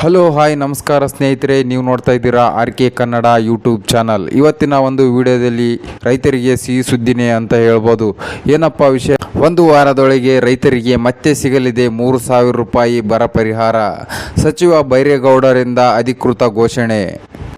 Hello hi ನಮಸ್ಕಾರ ಸ್ನೇಹಿತರೆ. ನೀವು ನೋಡ್ತಾ ಇದ್ದೀರಾ R K Kannada YouTube channel ಇವತ್ತಿನ ಒಂದು ವಿಡಿಯೋದಲ್ಲಿ ರೈತರಿಗೆ ಸಿಹಿ ಸುದ್ದಿನೇ ಅಂತ ಹೇಳ್ಬೋದು. ಏನಪ್ಪ ವಿಷಯ? ಒಂದು ವಾರದೊಳಗೆ ರೈತರಿಗೆ ಮತ್ತೆ ಸಿಗಲಿದೆ ಮೂರು ಸಾವಿರ ರೂಪಾಯಿ ಬರ ಪರಿಹಾರ. ಸಚಿವ ಬೈರೇಗೌಡರಿಂದ ಅಧಿಕೃತ ಘೋಷಣೆ.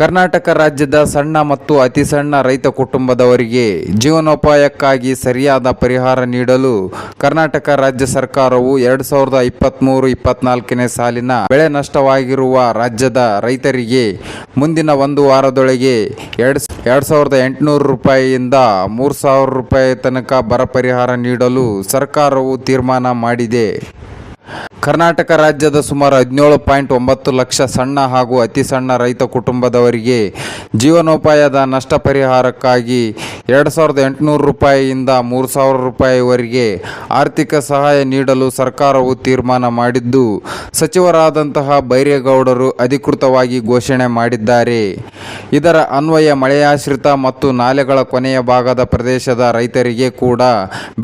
ಕರ್ನಾಟಕ ರಾಜ್ಯದ ಸಣ್ಣ ಮತ್ತು ಅತಿ ಸಣ್ಣ ರೈತ ಕುಟುಂಬದವರಿಗೆ ಜೀವನೋಪಾಯಕ್ಕಾಗಿ ಸರಿಯಾದ ಪರಿಹಾರ ನೀಡಲು ಕರ್ನಾಟಕ ರಾಜ್ಯ ಸರ್ಕಾರವು ಎರಡು ಸಾವಿರದ ಇಪ್ಪತ್ತ್ಮೂರು ಇಪ್ಪತ್ನಾಲ್ಕನೇ ಸಾಲಿನ ಬೆಳೆ ನಷ್ಟವಾಗಿರುವ ರಾಜ್ಯದ ರೈತರಿಗೆ ಮುಂದಿನ ಒಂದು ವಾರದೊಳಗೆ ಎರಡು ಎರಡು ಸಾವಿರದ ಎಂಟುನೂರು ರೂಪಾಯಿಯಿಂದ ಮೂರು ಸಾವಿರ ರೂಪಾಯಿ ತನಕ ಬರ ಪರಿಹಾರ ನೀಡಲು ಸರ್ಕಾರವು ತೀರ್ಮಾನ ಮಾಡಿದೆ. ಕರ್ನಾಟಕ ರಾಜ್ಯದ ಸುಮಾರು ಹದಿನೇಳು ಪಾಯಿಂಟ್ ಒಂಬತ್ತು ಲಕ್ಷ ಸಣ್ಣ ಹಾಗೂ ಅತಿ ಸಣ್ಣ ರೈತ ಕುಟುಂಬದವರಿಗೆ ಜೀವನೋಪಾಯದ ನಷ್ಟ ಪರಿಹಾರಕ್ಕಾಗಿ ಎರಡು ಸಾವಿರದ ಎಂಟುನೂರು ರೂಪಾಯಿಯಿಂದ ಮೂರು ಸಾವಿರ ರೂಪಾಯಿವರೆಗೆ ಆರ್ಥಿಕ ಸಹಾಯ ನೀಡಲು ಸರ್ಕಾರವು ತೀರ್ಮಾನ ಮಾಡಿದ್ದು, ಸಚಿವರಾದಂತಹ ಬೈರೇಗೌಡರು ಅಧಿಕೃತವಾಗಿ ಘೋಷಣೆ ಮಾಡಿದ್ದಾರೆ. ಇದರ ಅನ್ವಯ ಮಳೆಯಾಶ್ರಿತ ಮತ್ತು ನಾಲೆಗಳ ಕೊನೆಯ ಭಾಗದ ಪ್ರದೇಶದ ರೈತರಿಗೆ ಕೂಡ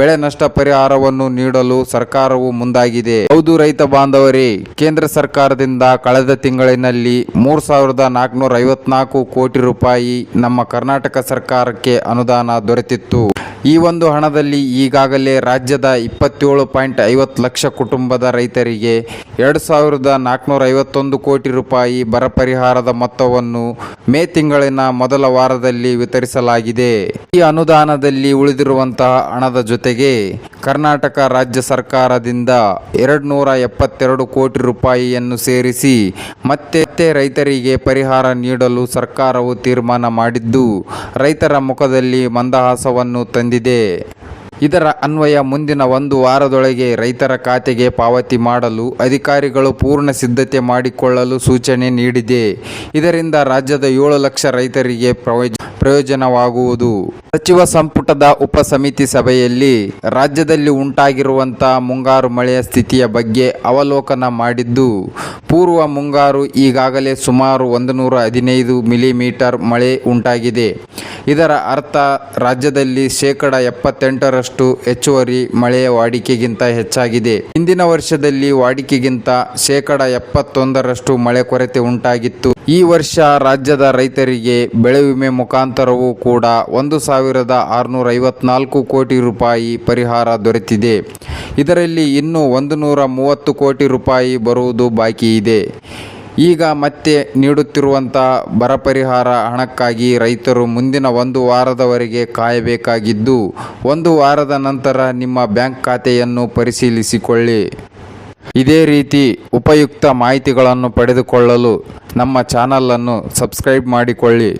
ಬೆಳೆ ನಷ್ಟ ಪರಿಹಾರವನ್ನು ನೀಡಲು ಸರ್ಕಾರವು ಮುಂದಾಗಿದೆ. ಹೌದು ರೈತ ಬಾಂಧವರೇ, ಕೇಂದ್ರ ಸರ್ಕಾರದಿಂದ ಕಳೆದ ತಿಂಗಳಿನಲ್ಲಿ ಮೂರು ಸಾವಿರದ ನಾಲ್ಕುನೂರ ಐವತ್ನಾಲ್ಕು ಕೋಟಿ ರೂಪಾಯಿ ನಮ್ಮ ಕರ್ನಾಟಕ ಸರ್ಕಾರಕ್ಕೆ ಅನುದಾನ ದೊರೆತಿತ್ತು. ಈ ಒಂದು ಹಣದಲ್ಲಿ ಈಗಾಗಲೇ ರಾಜ್ಯದ ಇಪ್ಪತ್ತೇಳು ಪಾಯಿಂಟ್ ಐವತ್ತು ಲಕ್ಷ ಕುಟುಂಬದ ರೈತರಿಗೆ ಎರಡು ಸಾವಿರದ ನಾಲ್ಕುನೂರ ಐವತ್ತೊಂದು ಕೋಟಿ ರೂಪಾಯಿ ಬರ ಪರಿಹಾರದ ಮೊತ್ತವನ್ನು ಮೇ ತಿಂಗಳಿನ ಮೊದಲ ವಾರದಲ್ಲಿ ವಿತರಿಸಲಾಗಿದೆ. ಈ ಅನುದಾನದಲ್ಲಿ ಉಳಿದಿರುವಂತಹ ಹಣದ ಜೊತೆಗೆ ಕರ್ನಾಟಕ ರಾಜ್ಯ ಸರ್ಕಾರದಿಂದ ಎರಡು ನೂರ ಎಪ್ಪತ್ತೆರಡು ಕೋಟಿ ರೂಪಾಯಿಯನ್ನು ಸೇರಿಸಿ ಮತ್ತೆ ರೈತರಿಗೆ ಪರಿಹಾರ ನೀಡಲು ಸರ್ಕಾರವು ತೀರ್ಮಾನ ಮಾಡಿದ್ದು ರೈತರ ಮುಖದಲ್ಲಿ ಮಂದಹಾಸವನ್ನು ತಂದಿದೆ. ಇದರ ಅನ್ವಯ ಮುಂದಿನ ಒಂದು ವಾರದೊಳಗೆ ರೈತರ ಖಾತೆಗೆ ಪಾವತಿ ಮಾಡಲು, ಅಧಿಕಾರಿಗಳು ಪೂರ್ಣ ಸಿದ್ಧತೆ ಮಾಡಿಕೊಳ್ಳಲು ಸೂಚನೆ ನೀಡಿದೆ. ಇದರಿಂದ ರಾಜ್ಯದ ಏಳು ಲಕ್ಷ ರೈತರಿಗೆ ಪ್ರಯೋಜ ಪ್ರಯೋಜನವಾಗುವುದು. ಸಚಿವ ಸಂಪುಟದ ಉಪ ಸಮಿತಿ ಸಭೆಯಲ್ಲಿ ರಾಜ್ಯದಲ್ಲಿ ಉಂಟಾಗಿರುವಂತಹ ಮುಂಗಾರು ಮಳೆಯ ಸ್ಥಿತಿಯ ಬಗ್ಗೆ ಅವಲೋಕನ ಮಾಡಿದ್ದು, ಪೂರ್ವ ಮುಂಗಾರು ಈಗಾಗಲೇ ಸುಮಾರು ಒಂದು ನೂರ ಹದಿನೈದು ಮಿಲಿಮೀಟರ್ ಮಳೆ ಉಂಟಾಗಿದೆ. ಇದರ ಅರ್ಥ ರಾಜ್ಯದಲ್ಲಿ ಶೇಕಡ ಎಪ್ಪತ್ತೆಂಟರಷ್ಟು ಹೆಚ್ಚುವರಿ ಮಳೆಯ ವಾಡಿಕೆಗಿಂತ ಹೆಚ್ಚಾಗಿದೆ. ಹಿಂದಿನ ವರ್ಷದಲ್ಲಿ ವಾಡಿಕೆಗಿಂತ ಶೇಕಡ ಎಪ್ಪತ್ತೊಂದರಷ್ಟು ಮಳೆ ಕೊರತೆ ಉಂಟಾಗಿತ್ತು. ಈ ವರ್ಷ ರಾಜ್ಯದ ರೈತರಿಗೆ ಬೆಳೆ ವಿಮೆ ಮುಖಾಂತರವೂ ಕೂಡ ಒಂದು ಸಾವಿರದ ಆರುನೂರ ಐವತ್ನಾಲ್ಕು ಕೋಟಿ ರೂಪಾಯಿ ಪರಿಹಾರ ದೊರೆತಿದೆ. ಇದರಲ್ಲಿ ಇನ್ನೂ ಒಂದು ನೂರ ಮೂವತ್ತು ಕೋಟಿ ರೂಪಾಯಿ ಬರುವುದು ಬಾಕಿ ಇದೆ. ಈಗ ಮತ್ತೆ ನೀಡುತ್ತಿರುವಂಥ ಬರ ಪರಿಹಾರ ಹಣಕ್ಕಾಗಿ ರೈತರು ಮುಂದಿನ ಒಂದು ವಾರದವರೆಗೆ ಕಾಯಬೇಕಾಗಿದ್ದು, ಒಂದು ವಾರದ ನಂತರ ನಿಮ್ಮ ಬ್ಯಾಂಕ್ ಖಾತೆಯನ್ನು ಪರಿಶೀಲಿಸಿಕೊಳ್ಳಿ. ಇದೇ ರೀತಿ ಉಪಯುಕ್ತ ಮಾಹಿತಿಗಳನ್ನು ಪಡೆದುಕೊಳ್ಳಲು ನಮ್ಮ ಚಾನಲನ್ನು ಸಬ್ಸ್ಕ್ರೈಬ್ ಮಾಡಿಕೊಳ್ಳಿ.